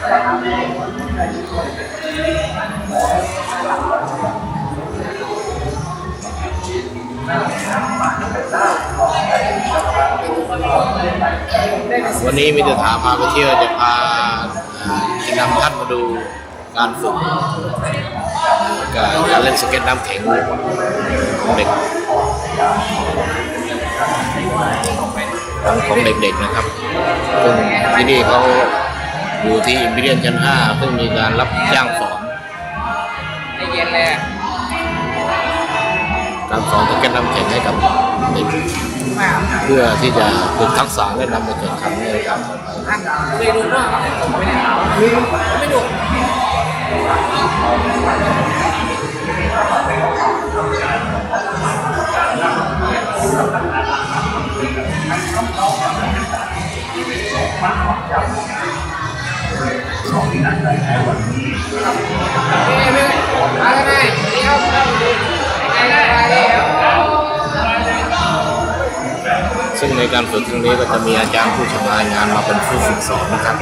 วันนี้มิตรถาพาไปเที่ยวจะพาเอ่อจะนำท่านมาดูการฝึกการการเล่นสเก็ตน้ำแข็งของเด็กของเด็กๆนะครับซึ่งที่นี่เขา อยู่ที่อิมพีเรียนชั้น5ซึ่งมีการรับจ้างสอนได้เย็นเลยอะการสอนสเก็ตน้ำแข็งให้กับเด็กมากเพื่อที่จะฝึกทักษะและนำไปแข่งขันในการต่อไปท่านเคยดูว่าไม่ได้ไม่ดู ซึ่งในการฝึกครั้งนี้ก็จะมีอาจารย์ผู้ชำนาญงานมาเป็นผู้ฝึกสอนนะครับ